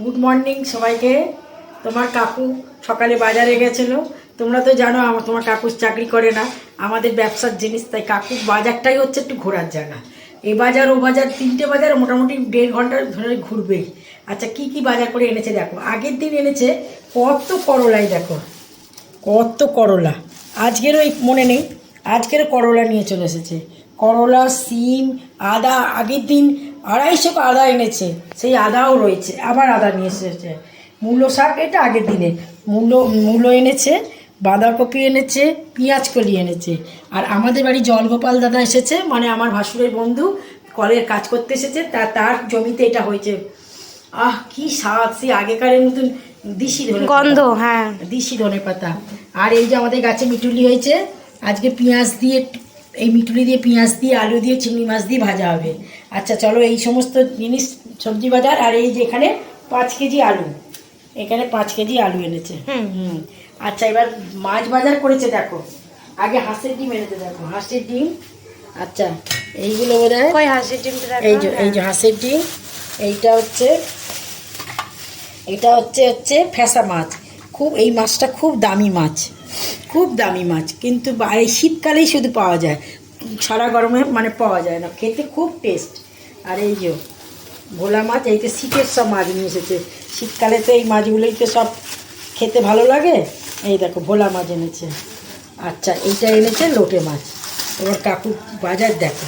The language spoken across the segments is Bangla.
গুড মর্নিং সবাইকে। তোমার কাকু সকালে বাজারে গেছিল। তোমরা তো জানো, আমার তোমার কাকু চাকরি করে না। আমাদের ব্যবসার জিনিস, তাই কাকু বাজারটাই হচ্ছে একটু ঘোরার জায়গা। এ বাজার, ও বাজার, তিনটে বাজার মোটামুটি দেড় ঘণ্টা ধরে ঘুরবেই। আচ্ছা কি কি বাজার করে এনেছে দেখো। আগের দিন এনেছে কত করলাই দেখো। কত করলা। আজকেরও এই মনে নেই। আজকেরও করলা নিয়ে চলে এসেছে। করলা, সিম, আদা, আগের দিন আড়াইশো আদা এনেছে সেই আদাও রয়েছে আবার আদা নিয়ে এসেছে। মূলো শাক এটা আগের দিনে মূলো মূলো এনেছে বাঁধাকপি এনেছে পেঁয়াজ কলি এনেছে। আর আমাদের বাড়ি জলগোপাল দাদা এসেছে মানে আমার ভাসুরের বন্ধু কলের কাজ করতে এসেছে তা তার জমিতে এটা হয়েছে। আহ কি স্বাদ সে আগেকারের মতন দিশি ধনে গন্ধ হ্যাঁ। দিশি ধনে পাতা। আর এই যে আমাদের গাছে মিটুলি হয়েছে আজকে পেঁয়াজ দিয়ে এই মিটুলি দিয়ে পেঁয়াজ দিয়ে আলু দিয়ে চিংড়ি মাছ দিয়ে ভাজা হবে। আচ্ছা চলো এই সমস্ত জিনিস সবজি বাজার আর এই যে এখানে পাঁচ কেজি আলু। এখানে পাঁচ কেজি আলু এনেছে। হুম। হুম। আচ্ছা এবার মাছ বাজার করেছে দেখো। আগে হাঁসের ডিম এনেছে দেখো। হাঁসের ডিম। আচ্ছা এইগুলো বোধ হয় হাসির ডিমটা এই যে এই যে হাঁসের ডিম। এইটা হচ্ছে এটা হচ্ছে হচ্ছে ফ্যাসা মাছ। খুব এই মাছটা খুব দামি মাছ। খুব দামি মাছ। কিন্তু এই শীতকালেই শুধু পাওয়া যায়। সারা গরমে মানে পাওয়া যায় না। খেতে খুব টেস্ট আর এই যে ভোলা মাছ এই তো শীতের সব মাছ নিয়ে এসেছে। শীতকালে তো এই মাছগুলোই তো সব খেতে ভালো লাগে। এই দেখো ভোলা মাছ এনেছে। আচ্ছা এইটা এনেছে লোটে মাছ। এবার কাকু বাজার দেখো।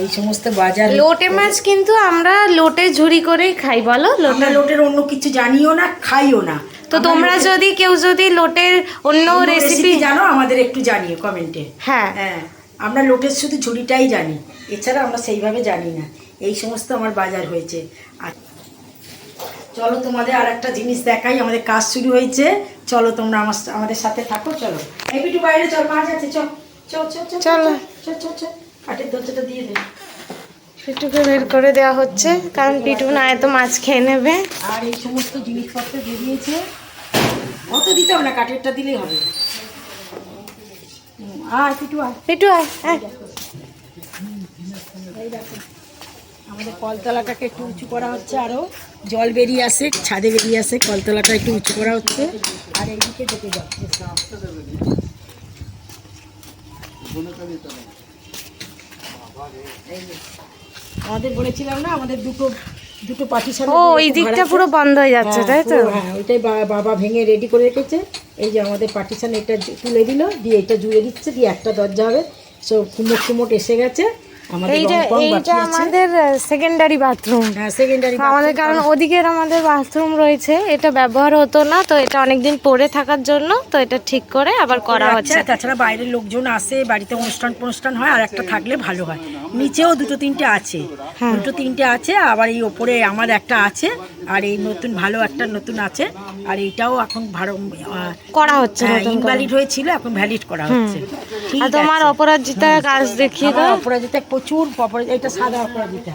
এই সমস্ত বাজার লোটে মাছ কিন্তু আমরা লোটে ঝুরি করেই খাই বলো? লোটে লোটের অন্য কিছু জানিও না খাইও না। তো তোমরা যদি কেউ যদি লোটের অন্য অন্য রেসিপি জানো আমাদের একটু জানিও কমেন্টে। হ্যাঁ। হ্যাঁ। আমরা লোটের শুধু ঝুড়িটাই জানি। এছাড়া আমরা সেইভাবে জানি না। এই সমস্ত আমার বাজার হয়েছে। আর চলো তোমাদের আর একটা জিনিস দেখাই আমাদের কাজ শুরু হয়েছে। চলো তোমরা আমার আমাদের সাথে থাকো চলো। এই একটু বাইরে চল মাছ আছে চল চল চল। চল চলো। চল চল। কাঠের দরজাটা দিয়ে দে। পিটুকে বের করে দেওয়া হচ্ছে কারণ পিটু না এত মাছ খেয়ে নেবে। আর এই সমস্ত জিনিসপত্র বেরিয়েছে। অত দিতে হবে না কাঠেরটা দিলেই হবে। আয় পিটু আয়। পিটু আয় আয়। এই দেখো আমাদের কলতলাটাকে একটু উঁচু করা হচ্ছে আরও জল বেরিয়ে আসে ছাদে বেরিয়ে আসে কলতলাটা একটু উঁচু করা হচ্ছে। আর এইদিকে যাচ্ছে আমাদের বলেছিলাম না আমাদের দুটো দুটো পার্টিশন ও এই দিকটা পুরো বন্ধ হয়ে যাচ্ছে তাই তো? হ্যাঁ ওইটাই বাবা ভেঙে রেডি করে রেখেছে। এই যে আমাদের পার্টিশন এটা তুলে দিল দিয়ে এটা জুড়ে দিচ্ছে দিয়ে একটা দরজা হবে। সো কুমোট কুমোট এসে গেছে। আমাদের এইটা সেকেন্ডারি বাথরুম হ্যাঁ সেকেন্ডারি আমাদের কারণ ওদিকের আমাদের বাথরুম রয়েছে। এটা ব্যবহার হতো না তো এটা অনেকদিন পরে থাকার জন্য তো এটা ঠিক করে আবার করা হচ্ছে। তাছাড়া বাইরের লোকজন আসে বাড়িতে অনুষ্ঠান অনুষ্ঠান হয় আর একটা থাকলে ভালো হয়। নিচেও দুটো তিনটে আছে। হ্যাঁ। দুটো তিনটে আছে আবার এই ওপরে আমার একটা আছে আর এই নতুন ভালো একটা নতুন আছে আর এইটাও এখন ভালো করা হচ্ছে ইনভ্যালিড হয়েছিল এখন ভ্যালিড করা হচ্ছে। আর তোমার অপরাজিতা গাছ দেখিয়ে দাও। অপরাজিতা প্রচুর অপরাজিতা এটা সাদা অপরাজিতা।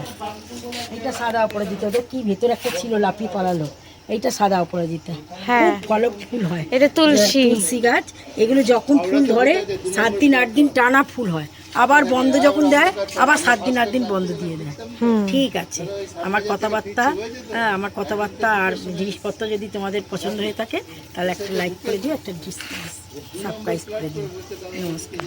এটা সাদা অপরাজিতা ওদের কি ভেতরে একটা ছিল লাফিয়ে পালালো। এইটা সাদা অপরাজিতা। হ্যাঁ। খুব ফুল হয়। এটা তুলসী। তুলসী গাছ এগুলো যখন ফুল ধরে সাত দিন আট দিন টানা ফুল হয়। আবার বন্ধ যখন দেয় আবার সাত দিন আট দিন বন্ধ দিয়ে দেয়। ঠিক আছে। আমার কথাবার্তা হ্যাঁ, আমার কথাবার্তা আর জিনিসপত্র যদি তোমাদের পছন্দ হয়ে থাকে তাহলে একটা লাইক করে দিও একটা সাবস্ক্রাইব করে দিও। নমস্কার।